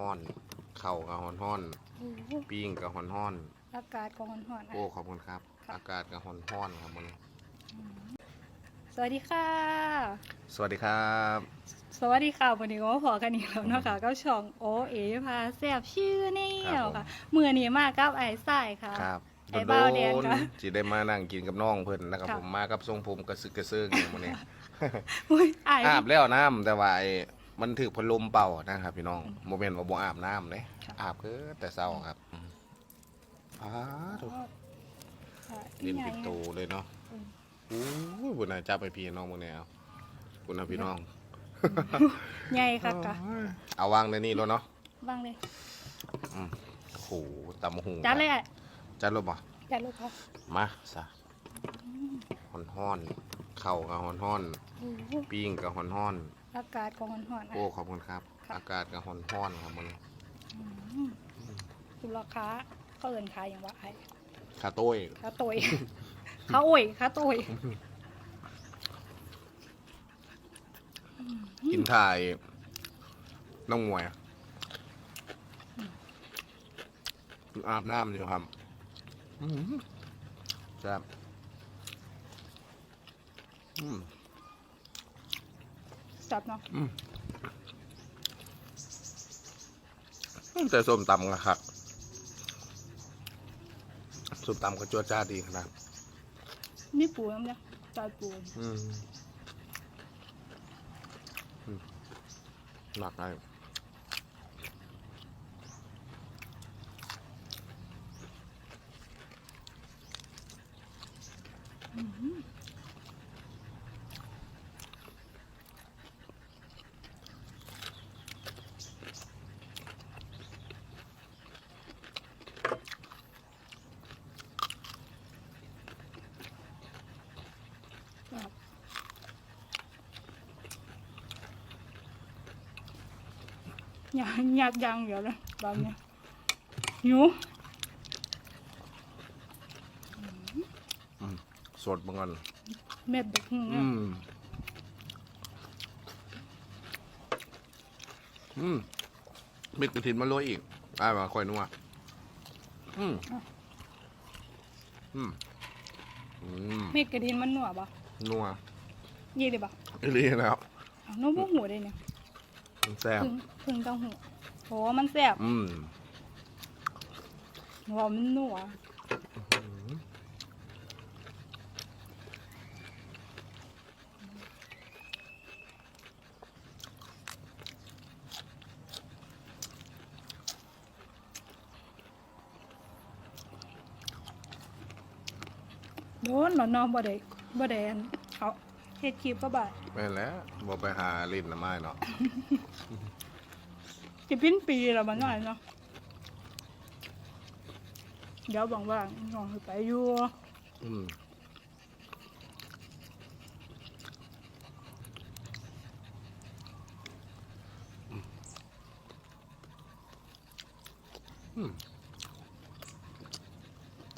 ห้อนเข่าวกับหอนห้อนโอ้โหปิ้งกับหอนห้อนอากาศก็ร้อนๆโอ้อะขอบคุณครับค่ะอากาศกับหอนห้อนครับมันสวัสดีค่ะ สวัสดีครับสวัสดีค่ะวันนี้ก็มาพอกันอีกแล้วเนาะคะก็ช่องโอเอพาแซบชื่อนี่เนาะค่ะมือนี้มากับไอ้สายค่ะ ครับไอ้บ้าวแดงค่ะจีได้มานั่งกินกับน้องเพิ่นนะครับค่ะ ผมมากับทรงผมกระซึกกระเซิงอย่างมันนี้อุ้ยไอ้อาบแล้วน้ำแต่ว่าไอ้ มันถือพัดลมเป่านะครับ พี่น้องโมเมนต์ว่าบ่อาบน้ำเลยค่ะ อาบคือแต่เช้าครับอืมอ้าถูกค่ะเรียนใหญ่ปิดโตเลยเนาะอืม โอ้ยบุญนาจับไปพี่น้องมึงเนี่ยเอาคุณนะพี่น้องใหญ่ค่ะกะเอาวางในนี่แล้วเนาะบ้างเลยอืมโอ้โหตำหูจัดเลยไอ้จัดรถบ่ จัดเลยค่ะมาซะหอนห้อนเข่ากับหอนห้อนโอ้โหปิ้งกับหอนห้อน อากาศก็ร้อนๆอะโอ้ขอบคุณครับ ค่ะ อากาศกับหอนห้อนครับมันอืมดูราคาเขาเอินขายอย่างว่าไอ้คาโต้ยข้าโตยข้าโอยข้าโตยกินถ่ายน้องมวยอาบน้ำอยู่ครับอืมแซ่บอืม จับเนาะอืมแต่ส้มตำอะครับส้มตำก็จวดจ้าดดีขนาดนี่ปูน้ำเนี่ยจอยปูอืมอืมหนักไงครับ อยากอยากยังเดี๋ยวเลยแบบเนี้ยหิวสดเหมือนกันเม็ดเด็กหึ่งอืเนี่ยมอืมเม็ดกระถินมาโรยอีกได้มาค่อยนัวอืมอืมอืมเม็ดกระถินมันหนัวปะนัวยี่เลยปะอีหลีแล้วเอาน้องพวกหัวเลยเนี่ย มันแซ่บพึ่งพึ่งเต้องหัวโหมันแซ่บอืมหัวมันหนัวโดนเหรอน้องบ่ได้บ่ได้อันเขาเฮ็ดคลิปก็บ่าย ไม่นแล้วบอกไปหาลิ้นนะไม่เนาะจะเป็นปีแล้วมันน้อยเนาะเดี๋ยวบอกว่าน้องสิไปอยู่อืม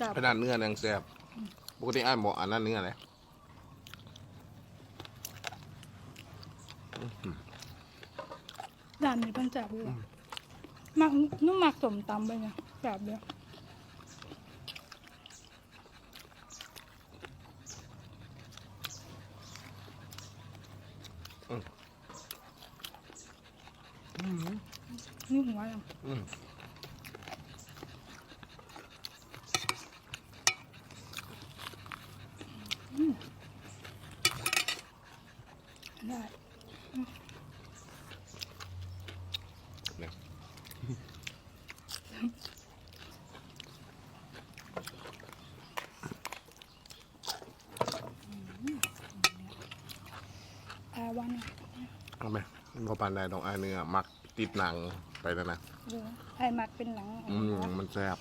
จับขนาดเนื้อยังแซ่บปกติอ้ายบอกอันนั้นเนื้ออะได้านนี้เพิ่นจับอยู่อะมักนุ่มมักสมตำไปเนี่ยแบบเดียวนี่หัวยัง อืม ได้ เนี่ย แอร์ วันเอาไหมพอปานใดต้องอ้ายเนื้อมักติดหนังไปแล้วนะดูไอ้มักเป็นหนังอืมมันแซ่บ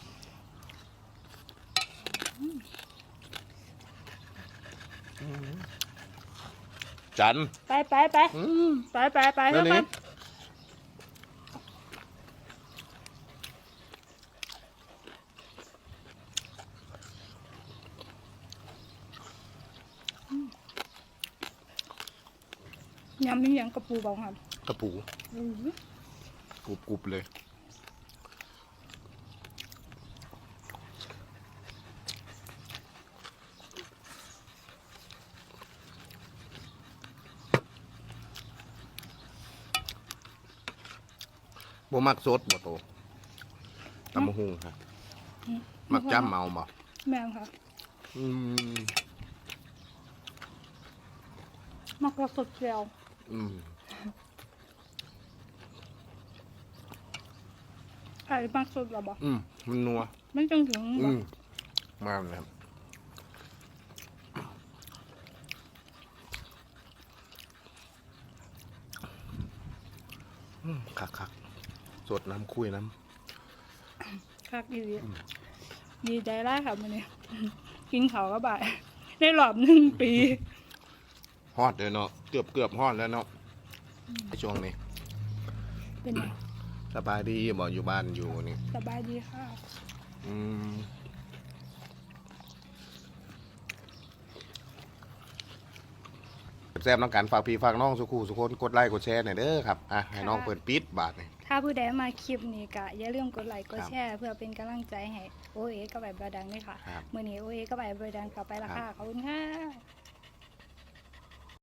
จันไปไปไปอืมไปไปไปเดี๋ยวไป ยำนี่ยังกระปูบอาครับกระปูกรุบกรุบเลย บ่มักสดบ่โตตำมะกหุงรับมักจ้ำเมาบ่แม่นค่ะ อืมักกระสดเจียว อืมไอ้มักสดเหรอบอกอืมมันนัวมันจังถึงอืบ่มมากเลยครับ อืมคักคักๆสดน้ำคุยน้คักดีดีใจได้ค่ะมื้อนี้ กินเขาวก็บ่าย ได้รอบหนึ่งปีำ ฮอดเลยเนาะเกือบเกือบฮอดแล้วเนาะในช่วงนี้ เป็นไงสบายดีบอกอยู่บ้านอยู่นี่สบายดีค่ะอืมแซ่บน้องกันฝากพี่ฝากน้องสุขูสุคนกดไลค์กดแชร์หน่อยเด้อครับอะให้น้องเปิดปิดบาทนี่ถ้าผู้ใดมาคลิปนี้ก็อย่าลืมกดไลค์กดครับแชร์เพื่อเป็นกำลังใจให้โอเอกับใบบาดังด้วยค่ะครับมื้อนี้โอเอกับใบบาดังกลับไปและค่ะขอบคุณค่ะ